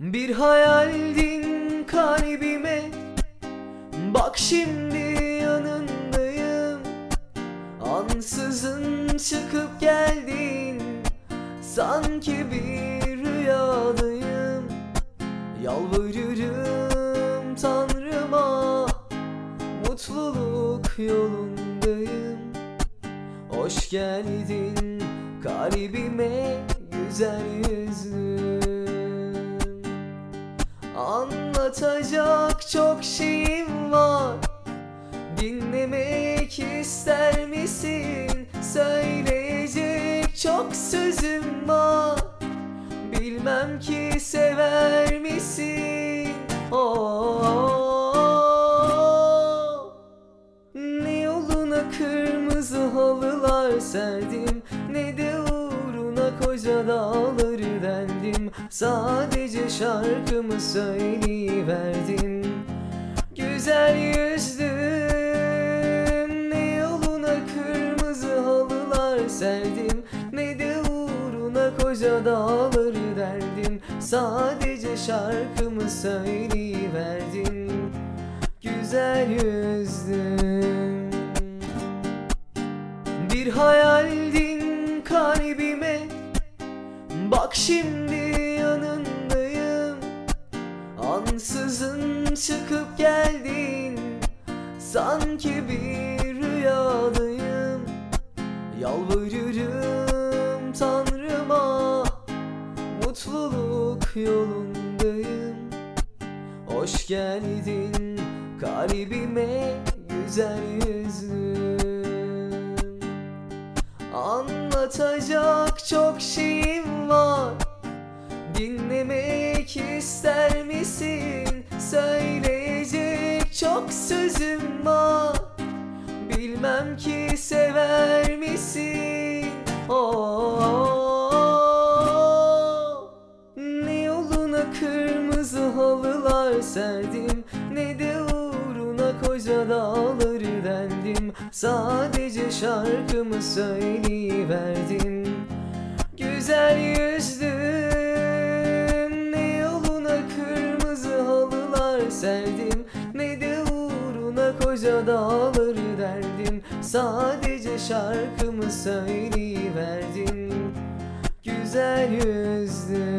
Bir hayaldin kalbime. Bak şimdi yanındayım. Ansızın çıkıp geldin. Sanki bir rüyadayım. Yalvarırım Tanrıma. Mutluluk yolundayım. Hoş geldin kalbime. Güzel yüzlüm Anlatacak çok şeyim var Dinlemek ister misin? Söyleyecek çok sözüm var Bilmem ki sever misin? Oh, ne yoluna kırmızı halılar serdim Ne de uğruna koca dağları deldim Sadece şarkımı söyleyiverdim. Güzel yüzdüm. Ne yoluna kırmızı halılar serdim. Ne de uğruna koca dağları deldim Sadece şarkımı söyleyiverdim. Güzel yüzdüm. Bir hayaldin kalbime Bak şimdi yanındayım. Ansızın çıkıp geldin. Sanki bir rüyadayım. Yalvarırım Tanrıma Mutluluk yolundayım. Hoş geldin kalbime güzel yüzlüm. Anlatacak çok var Dinlemek ister misin? Söyleyecek çok sözüm var Bilmem ki sever misin? Oh, ne yoluna kırmızı halılar serdim Ne de uğruna koca dağları deldim Sadece şarkımı söyleyiverdim serdim Ne de uğruna koca dağları deldim Sadece şarkımı söyleyiverdim. Güzel yüzdüm